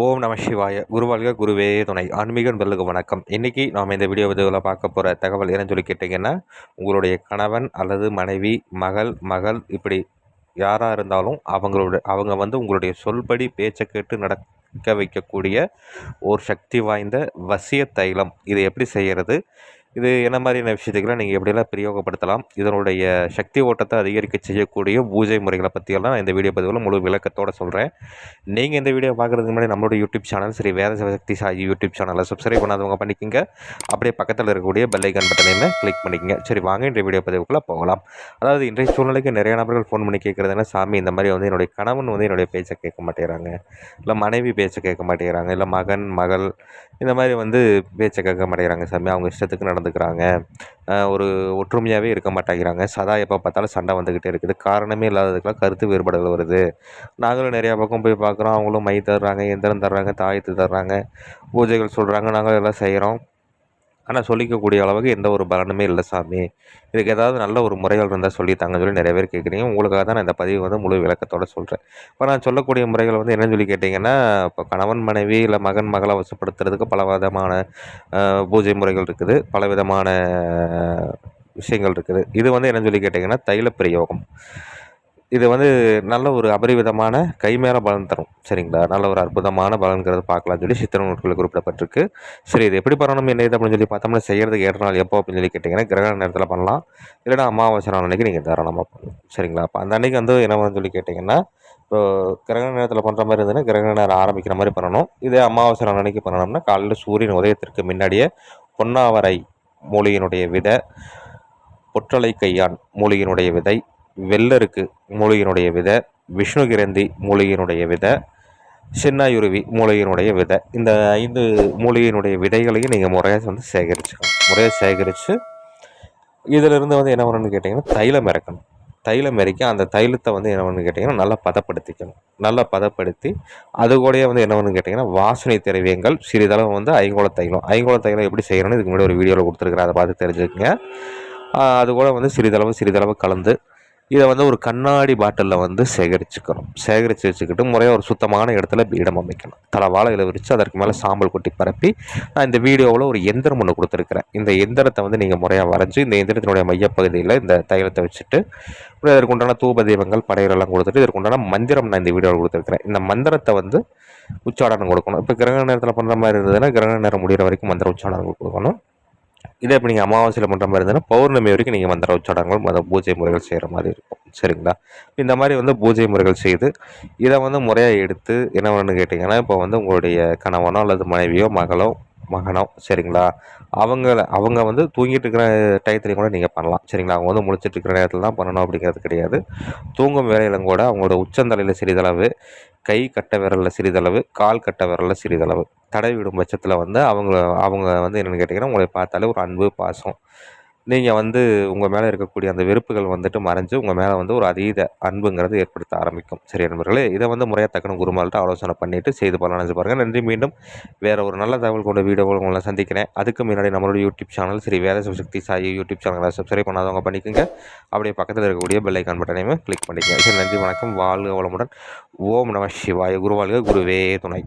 ஓம் நம சிவாய. குருவாழ்க குருவே துணை. ஆன்மீக நண்பர்களுக்கு வணக்கம். இன்றைக்கி நாம் இந்த வீடியோ பதிவில் பார்க்க போகிற தகவல் என்னன்னு சொல்லி கேட்டிங்கன்னா உங்களுடைய கணவன் அல்லது மனைவி மகள் மகள் இப்படி யாராக இருந்தாலும் அவங்களோட அவங்க வந்து உங்களுடைய சொல்படி பேச்சை கேட்டு நடக்க வைக்கக்கூடிய ஒரு சக்தி வாய்ந்த வசிய தைலம். இதை எப்படி செய்கிறது இது என்ன மாதிரியான விஷயத்துக்கெல்லாம் நீங்கள் எப்படியெல்லாம் பிரயோகப்படுத்தலாம்? இதனுடைய சக்தி ஓட்டத்தை அதிகரிக்க செய்யக்கூடிய பூஜை முறைகளை பற்றியெல்லாம் இந்த வீடியோ பதிவில் முழு விளக்கத்தோடு சொல்கிறேன் நீங்கள் இந்த வீடியோ பார்க்குறதுக்கு முன்னாடி நம்மளோட யூடியூப் சேனல் சரி வேத சக்தி சாஜி யூடியூப் சேனலை சப்ஸ்கிரைப் பண்ணாதவங்க பண்ணிக்கோங்க. அப்படியே பக்கத்தில் இருக்கக்கூடிய பெல்லைக்கன் பட்டனையுமே கிளிக் பண்ணிக்கங்க. சரி வாங்க இந்த வீடியோ பதிவுக்குள்ளே போகலாம். அதாவது இன்றைய சூழ்நிலைக்கு நிறைய நபர்கள் ஃபோன் பண்ணி கேட்குறதுனா சாமி இந்த மாதிரி வந்து என்னுடைய கணவன் வந்து என்னுடைய பேச்சை கேட்க மாட்டேறாங்க. இல்லை மனைவி பேச்சை கேட்க மாட்டேங்கிறாங்க இல்லை மகன் மகள் இந்த மாதிரி வந்து பேச்சை கேட்க மாட்டேங்கிறாங்க சாமி. அவங்க இஷ்டத்துக்கு நடந்துக்கிறாங்க ஒரு ஒற்றுமையாகவே இருக்க மாட்டேங்கிறாங்க. சதா எப்போ பார்த்தாலும் சண்டை வந்துக்கிட்டே இருக்குது. காரணமே இல்லாததுக்கெலாம் கருத்து வேறுபாடுகள் வருது. நாங்களும் நிறையா பக்கம் போய் பார்க்குறோம். அவங்களும் மை தர்றாங்க எந்திரம் தர்றாங்க தாயத்து தர்றாங்க பூஜைகள் சொல்கிறாங்க நாங்களும் எல்லாம் செய்கிறோம் ஆனால் சொல்லிக்கக்கூடிய அளவுக்கு எந்த ஒரு பலனுமே இல்லை சாமி. இதுக்கு ஏதாவது நல்ல ஒரு முறைகள் இருந்தால் சொல்லித்தாங்கன்னு சொல்லி நிறைய பேர் கேட்குறீங்க உங்களுக்காக தான் நான் இந்த பதிவு வந்து முழு விளக்கத்தோடு சொல்கிறேன் இப்போ நான் சொல்லக்கூடிய முறைகள் வந்து என்னன்னு சொல்லி கேட்டிங்கன்னா இப்போ கணவன் மனைவி இல்லை மகன் மகளை வசப்படுத்துறதுக்கு பல விதமான பூஜை முறைகள் இருக்குது. பல விதமான விஷயங்கள் இருக்குது. இது வந்து என்னன்னு சொல்லி கேட்டிங்கன்னா தைல பிரயோகம் இது வந்து நல்ல ஒரு அபரிவிதமான கைமேல பலன் தரும். சரிங்களா? நல்ல ஒரு அற்புதமான பலன்கிறத பார்க்கலாம்னு சொல்லி சித்திர நூட்களில் குறிப்பிடப்பட்டிருக்கு. சரி இது எப்படி பண்ணணும் என்ன இது அப்படின்னு சொல்லி பார்த்தோம்னா செய்கிறதுக்கு ஏற்ற நாள் எப்போ அப்படின்னு சொல்லி கேட்டிங்கன்னா கிரகண நேரத்தில் பண்ணலாம். இல்லைனா அமாவாசை நாள் அன்றைக்கி நீங்கள் தாராளமாக பண்ணலாம். சரிங்களா? அப்போ அந்த அன்றைக்கி வந்து என்ன சொல்லி கேட்டிங்கன்னா இப்போ கிரகண நேரத்தில் பண்ணுற மாதிரி இருந்ததுன்னா கிரகண நேரம் ஆரம்பிக்கிற மாதிரி பண்ணணும். இதே அமாவாசை நாள் அன்றைக்கி பண்ணணும்னா காலையில் சூரியன் உதயத்திற்கு முன்னாடியே பொன்னாவரை மூலிகையினுடைய விதை பொற்றலை கையான் மூலிகையினுடைய விதை வெள்ளருக்கு மூலிகையினுடைய விதை விஷ்ணுகிரந்தி மூலிகையினுடைய விதை சின்னாயுருவி மூலிகையினுடைய விதை. இந்த ஐந்து மூலிகையினுடைய விதைகளையும் நீங்கள் முறையாக வந்து சேகரிச்சுக்கணும். முறையாக சேகரித்து இதிலிருந்து வந்து என்ன பண்ணணும்னு கேட்டிங்கன்னா தைலம் இறக்கணும். தைலம் இறக்கி அந்த தைலத்தை வந்து என்ன பண்ணு கேட்டிங்கன்னா நல்லா பதப்படுத்திக்கணும். நல்லா பதப்படுத்தி அது கூடயே வந்து என்ன பண்ணு கேட்டிங்கன்னா வாசனை திரவியங்கள் சிறிதளவு வந்து ஐங்கோள தைலம். ஐங்கோள தைலம் எப்படி செய்யணும்னு இதுக்கு முன்னாடி ஒரு வீடியோவில் கொடுத்துருக்குறேன். அதை பார்த்து தெரிஞ்சுக்கங்க. அது கூட வந்து சிறிதளவு சிறிதளவு கலந்து இதை வந்து ஒரு கண்ணாடி பாட்டிலில் வந்து சேகரிச்சுக்கணும். சேகரித்து வச்சுக்கிட்டு முறையாக ஒரு சுத்தமான இடத்துல பீடம் அமைக்கணும். தலை வாழையில் விரித்து அதற்கு மேலே சாம்பல் கொட்டி பரப்பி நான் இந்த வீடியோவில் ஒரு எந்திரம் ஒன்று கொடுத்துருக்குறேன். இந்த எந்திரத்தை வந்து நீங்கள் முறையாக வரைஞ்சி இந்த எந்திரத்தினுடைய மையப்பகுதியில் இந்த தைலத்தை வச்சுட்டு அப்புறம் உண்டான தூப தீபங்கள் படையலெல்லாம் கொடுத்துட்டு இதற்குண்டான மந்திரம் நான் இந்த வீடியோவில் கொடுத்துருக்குறேன். இந்த மந்திரத்தை வந்து உச்சாடனம் கொடுக்கணும். இப்போ கிரகண நேரத்தில் பண்ணுற மாதிரி இருந்ததுன்னா கிரகண நேரம் முடிகிற வரைக்கும் மந்திர உச்சாடனம் கொடுக்கணும். இதே இப்போ நீங்கள் அமாவாசையில் பண்ணுற மாதிரி இருந்ததுன்னா பௌர்ணமி வரைக்கும் நீங்கள் மந்திர உச்சாடங்கள் மத பூஜை முறைகள் செய்கிற மாதிரி இருக்கும். சரிங்களா? இந்த மாதிரி வந்து பூஜை முறைகள் செய்து இதை வந்து முறையாக எடுத்து என்ன பண்ணணும்னு கேட்டிங்கன்னா இப்போ வந்து உங்களுடைய கணவனோ அல்லது மனைவியோ மகளோ மகனோ சரிங்களா? அவங்கள அவங்க வந்து தூங்கிட்டு இருக்கிற டயத்துலையும் கூட நீங்கள் பண்ணலாம். சரிங்களா? அவங்க வந்து முடிச்சுட்டு இருக்கிற நேரத்தில் தான் பண்ணணும் அப்படிங்கிறது கிடையாது. தூங்கும் வேலையிலும் கூட அவங்களோட உச்சந்தலையில் சிறிதளவு கை கட்ட விரலில் சிறிதளவு கால் கட்ட விரலில் சிறிதளவு தடை விடும் பட்சத்தில் வந்து அவங்க அவங்க வந்து என்னென்னு கேட்டிங்கன்னா உங்களை பார்த்தாலே ஒரு அன்பு பாசம் நீங்கள் வந்து உங்கள் மேலே இருக்கக்கூடிய அந்த வெறுப்புகள் வந்துட்டு மறைஞ்சு உங்கள் மேலே வந்து ஒரு அதீத அன்புங்கிறது ஏற்படுத்த ஆரம்பிக்கும். சரி நண்பர்களே இதை வந்து முறையாக தக்கணும் குருமால்கிட்ட ஆலோசனை பண்ணிவிட்டு செய்து பலனஞ்சு பாருங்கள் நன்றி மீண்டும் வேறு ஒரு நல்ல தகவல் கொண்ட வீடியோ உங்களை சந்திக்கிறேன். அதுக்கு முன்னாடி நம்மளோட யூடியூப் சேனல் சரி வேத சக்தி சாயி யூடியூப் சேனலை சப்ஸ்கிரைப் பண்ணாதவங்க பண்ணிக்கோங்க. அப்படியே பக்கத்தில் இருக்கக்கூடிய பெல்லைக்கான் பட்டனையுமே கிளிக் பண்ணிக்கோங்க. சரி நன்றி வணக்கம். வாழ்க வளமுடன். ஓம் நம சிவாய. குருவாழ்க. குருவே துணை.